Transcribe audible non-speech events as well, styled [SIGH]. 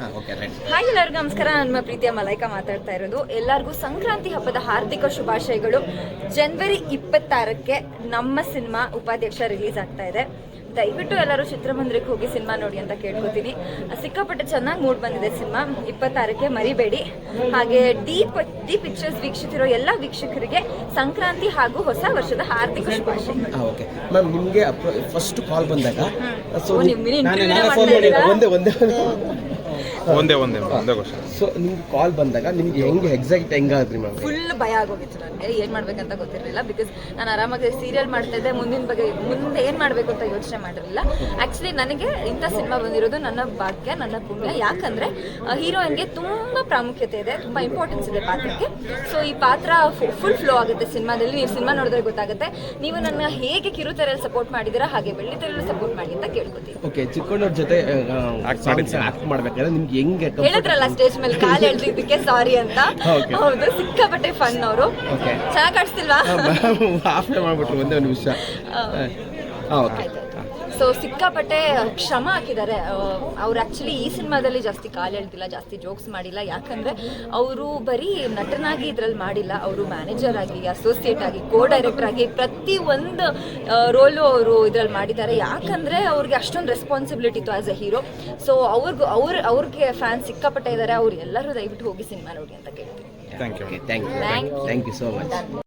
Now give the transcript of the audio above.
Hi ಎಲ್ಲರಿಗೂ ನಮಸ್ಕಾರ. ನನ್ನ ಪ್ರೀತಿಯ ಮಲೈಕಾ ಮಾತಾಡ್ತಾ ಇರೋದು. ಎಲ್ಲರಿಗೂ ಸಂಕ್ರಾಂತಿ ಹಬ್ಬದ ಹಾರ್ದಿಕ ಶುಭಾಶಯಗಳು. ಜನವರಿ ಇಪ್ಪತ್ತಾರಕ್ಕೆ ನಮ್ಮ ಸಿನಿಮಾ ಉಪಾಧ್ಯಕ್ಷ ರಿಲೀಸ್ ಆಗ್ತಾ ಇದೆ. ದಯವಿಟ್ಟು ಎಲ್ಲರೂ ಚಿತ್ರಮಂದಿರಕ್ಕೆ ಹೋಗಿ ಸಿನಿಮಾ ನೋಡಿ ಅಂತ ಕೇಳ್ಕೊತೀನಿ. ಸಿಕ್ಕಾಪಟ್ಟೆ ಚೆನ್ನಾಗಿ ಮೂಡ್ ಬಂದಿದೆ ಸಿನಿಮಾ. ಇಪ್ಪತ್ತಾರಕ್ಕೆ ಮರಿಬೇಡಿ. ಹಾಗೆ ಡೀಪ್ ಡಿ ಪಿಕ್ಚರ್ಸ್ ವೀಕ್ಷಿಸಿರೋ ಎಲ್ಲ ವೀಕ್ಷಕರಿಗೆ ಸಂಕ್ರಾಂತಿ ಹಾಗೂ ಹೊಸ ವರ್ಷದ ಹಾರ್ದಿಕ ಶುಭಾಶಯಗಳು ಹಾಂ ಓಕೆ ಮ್ಯಾಮ್ ನಿಮಗೆ ಫಸ್ಟ್ ಕಾಲ್ ಬಂದಾಗ ಸೊ ಒಂದೇ ಒಂದೇ ಒಂದೇ ಕ್ವಶನ್ ಸೊ ನಿಮ್ಗೆ ಕಾಲ್ ಬಂದಾಗ ನಿಮ್ಗೆ ಹೆಂಗೆ ಎಕ್ಸಾಕ್ಟ್ ಹೆಂಗಾದ್ರಿ ಮ್ಯಾಮ್ ಫುಲ್ ಭಯ ಆಗೋಗಿತ್ತು ನನಗೆ ಏನು ಮಾಡ್ಬೇಕಂತ ಗೊತ್ತಿರಲಿಲ್ಲ ಬಿಕಾಸ್ ನಾನು ಆರಾಮಾಗಿ ಸೀರಿಯಲ್ ಮಾಡ್ತಾ ಇದ್ದೆ ಮುಂದಿನ ಬಗ್ಗೆ ಮುಂದೆ ಏನು ಮಾಡಬೇಕು ಅಂತ ಯೋಚನೆ ಮಾಡಿರಲಿಲ್ಲ. ಆ್ಯಕ್ಚುಲಿ ನನಗೆ ಇಂಥ ಸಿನಿಮಾ ಬಂದಿರೋದು ನನ್ನ ಭಾಗ್ಯ ನನ್ನ ಪುಣ್ಯ. ಯಾಕಂದರೆ ಹೀರೋಯಿನ್ಗೆ ತುಂಬ ಪ್ರಾಮುಖ್ಯತೆ ಇದೆ ತುಂಬ ಇಂಪಾರ್ಟೆನ್ಸ್ ಇದೆ ಪಾತ್ರಕ್ಕೆ. ಸೊ ಈ ಪಾತ್ರ ಫುಲ್ ಫ್ಲೋ ಆಗುತ್ತೆ ಸಿನಿಮಾದಲ್ಲಿ ನೀವು ಸಿನಿಮಾ ನೋಡಿದ್ರೆ ಗೊತ್ತಾಗುತ್ತೆ. ನೀವು ನನ್ನ ಹೇಗೆ ಕಿರುತೆರೆಯಲ್ಲಿ ಸಪೋರ್ಟ್ ಮಾಡಿದ್ದೀರಾ ಹಾಗೆ ಬೆಳ್ಳಿತೆರೆಯಲ್ಲಿ ಸಪೋರ್ಟ್ ಮಾಡಿ ಅಂತ ಕೇಳ್ಕೊತೀನಿ ಓಕೆ ಚಿಕ್ಕಣ್ಣವ್ರ ಜೊತೆ ಆಕ್ಟ್ ಮಾಡ್ಬೇಕಾದ್ರೆ ನಿಮ್ಗೆ ಹೆಂಗೆ ಹೇಳಿದ್ರಲ್ಲ ಸ್ಟೇಜ್ ಮೇಲೆ [LAUGHS] ಕಾಲು ಎಳ್ದಿದ್ದಕ್ಕೆ ಸಾರಿ ಅಂತ. ಹೌದು ಸಿಕ್ಕಾಪಟ್ಟೆ ಫನ್ ಅವರು. ಚೆನ್ನಾಗಿ ಕಾಣಿಸ್ತಿಲ್ವಾ? ಆಫ್ಟರ್ [LAUGHS] ಮಾಡ್ಬಿಟ್ರು ಒಂದೇ ಒಂದು ನಿಮಿಷ ಓಕೆ ಸೊ ಸಿಕ್ಕಾಪಟ್ಟೆ ಕ್ಷಮ ಹಾಕಿದ್ದಾರೆ. ಅವ್ರು ಆ್ಯಕ್ಚುಲಿ ಈ ಸಿನಿಮಾದಲ್ಲಿ ಜಾಸ್ತಿ ಕಾಲು ಎಳ್ದಿಲ್ಲ ಜಾಸ್ತಿ ಜೋಕ್ಸ್ ಮಾಡಿಲ್ಲ. ಯಾಕಂದರೆ ಅವರು ಬರೀ ನಟನಾಗಿ ಇದ್ರಲ್ಲಿ ಮಾಡಿಲ್ಲ. ಅವರು ಮ್ಯಾನೇಜರ್ ಆಗಿ ಅಸೋಸಿಯೇಟ್ ಆಗಿ ಕೋ ಡೈರೆಕ್ಟರ್ ಆಗಿ ಪ್ರತಿ ಒಂದು ರೋಲು ಅವರು ಇದ್ರಲ್ಲಿ ಮಾಡಿದ್ದಾರೆ. ಯಾಕಂದರೆ ಅವ್ರಿಗೆ ಅಷ್ಟೊಂದು ರೆಸ್ಪಾನ್ಸಿಬಿಲಿಟಿ ಇತ್ತು ಆ್ಯಸ್ ಎ ಹೀರೋ ಸೊ ಅವ್ರಿಗೂ ಅವ್ರ ಅವ್ರಿಗೆ ಫ್ಯಾನ್ಸ್ ಸಿಕ್ಕಾಪಟ್ಟೆ ಇದ್ದಾರೆ ಅವ್ರು ಎಲ್ಲರೂ ದಯವಿಟ್ಟು ಹೋಗಿ ಸಿನಿಮಾ ನೋಡಿ ಅಂತ ಕೇಳ್ತೀನಿ. Thank you. Thank you so much